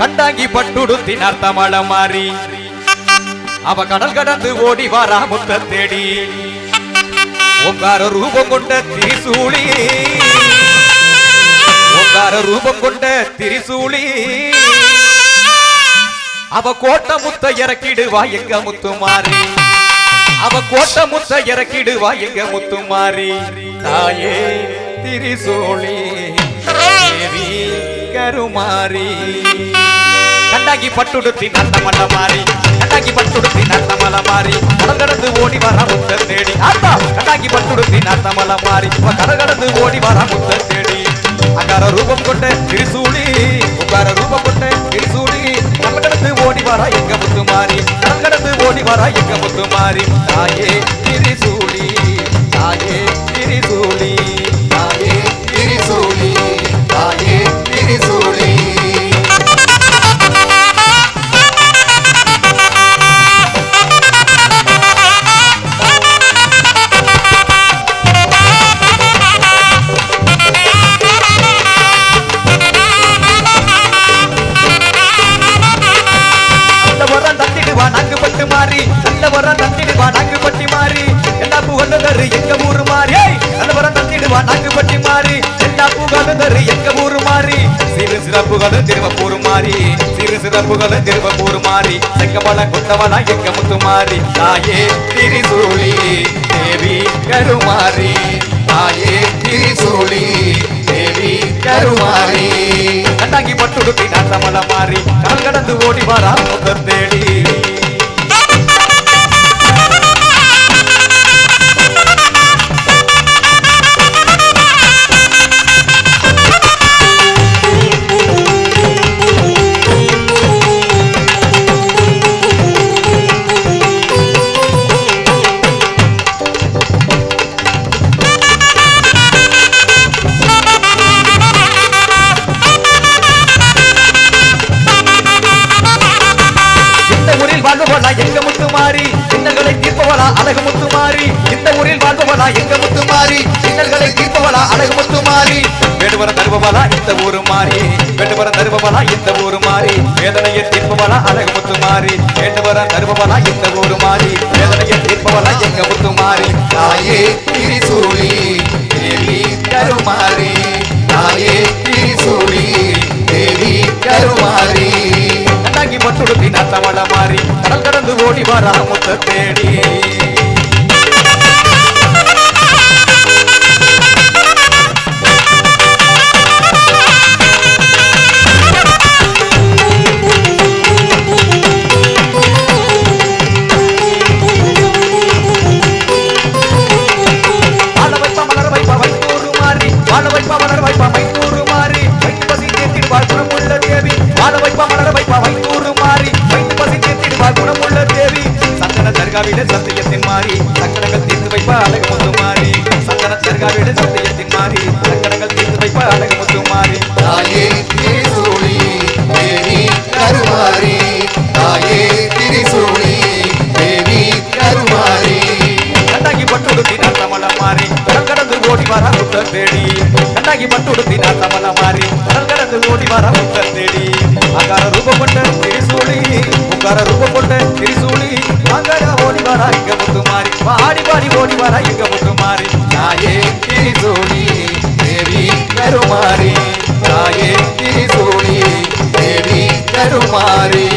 கண்டாங்கி பட்டுடுத்தினார் தமிழ மாறி. அவ கடல் கடந்து ஓடி வாரா முத்த தேடி ஓங்கார ரூபம் கொண்ட திரிசூலி. ஓங்கார ரூபம் கொண்ட திரிசூலி. அவ கோட்ட முத்த இறக்கிடுவா எங்க முத்து மாறி. அவ கோட்ட முத்த இறக்கிடுவா எங்க முத்து மாறி. தாயே திரிசூலி தேவி கருமாறி. கண்டாங்கி பட்டுடுத்தி நந்தமல்ல மாறி கண்டாங்கி பட்டுடுத்தி நந்தமல மாறி கடல் கடந்து ஓடி வர முத்த தேடி. ஆத்தா கண்டாங்கி பட்டுடுத்தி நந்தமல மாறி இவ கடல் கடந்து ஓடி வர முத்த தேடி. அங்கார ரூபம் கொண்ட திருசூடி உங்கார ரூபம் கொண்ட திருசூடி கடல் கடந்து ஓடி வர எங்க முத்து மாறி கடல் கடந்து ஓடி வர எங்க முத்து மாறி தாயே திருசூடி தாயே. பட்டி மாறி எல்லா புகழுதரு எங்க ஊரு மாறி. சிறு சிறப்புகளும் திருவப்பூர் மாறி சிறு சிறப்புகளும் திருவப்பூர் மாறி. செங்கமல குத்தவனா எங்க முத்து மாறி. தாயே திரிசூலி தேவி கருமாறி. தாயே திரிசூலி தேவி கருமாறி. கண்டாங்கி பட்டுடுக்கி நாட்டமல மாறி. கடல் கடந்து ஓடி வாரா முத்தம் தீர்ப்பவளா முத்து மாறி இந்த ஊரில் வாழ்பவளா எங்க முத்து மாறி இன்னல்களை தீர்ப்பவளா அழகு முத்து மாறி வேடுவர தருபவளா இந்த ஊரு மாறி. வேடுவர தருபவளா இந்த ஊரு மாறி. வேதனையை தீர்ப்பவளா அழகு முத்து மாறி வேண்டுவர தருபவளா இந்த ஊரு மாறி. வேதனையை தீர்ப்பவளா எங்க முத்து மாறி தாயே திரிசூலி தேவி கருமாரி தாயே திரிசூலி தேவி கருமாரி தங்கி மட்டுடுத்தி நத்தவள மாறி. கடல் கடந்து ஓடி வரா முத்த தேடி. வைப்பா மலர் வைப்பா வைத்தூரு மாறி வைத்து பசி தேத்திடுவார் குணமுள்ள தேவி. வாழ வைப்பா மலர் வைப்பா வைத்தூரு மாறி வைத்து பசி தேத்திடுவார் குணமுள்ள தேவி. சந்தன தர்காவிட சத்தியத்தின் மாறி. சக்கரங்கள் தீர்த்து வைப்பா அழகு முத்து மாறி சந்தன தர்காவிட சத்தியத்தின் மாறி. சக்கரங்கள் தீர்த்து வைப்பா அழகு முத்து மாறி தாயே திரிசூலி தேவி கருமாரி தாயே திரிசூலி தேவி கருமாரி கண்டாங்கி பட்டுடுத்தி நாட்டமல மாறி கடந்து ஓடி வர முத்த தேடி. கண்டாங்கி பட்டுடுத்தி நாட்டமல மாறி. கடல் கடந்து ஓடி வர முத்த தேடி. அங்கார ரூபம் கொண்ட திரிசூலி உங்கார ரூபம் கொண்ட திரிசூலி. அங்கார ஓடி வர இங்க முத்து மாறி. பாடி பாடி ஓடி வர இங்க முத்து மாறி. தாயே திரிசூலி தேவி கருமாரி தாயே திரிசூலி தேவி கருமாரி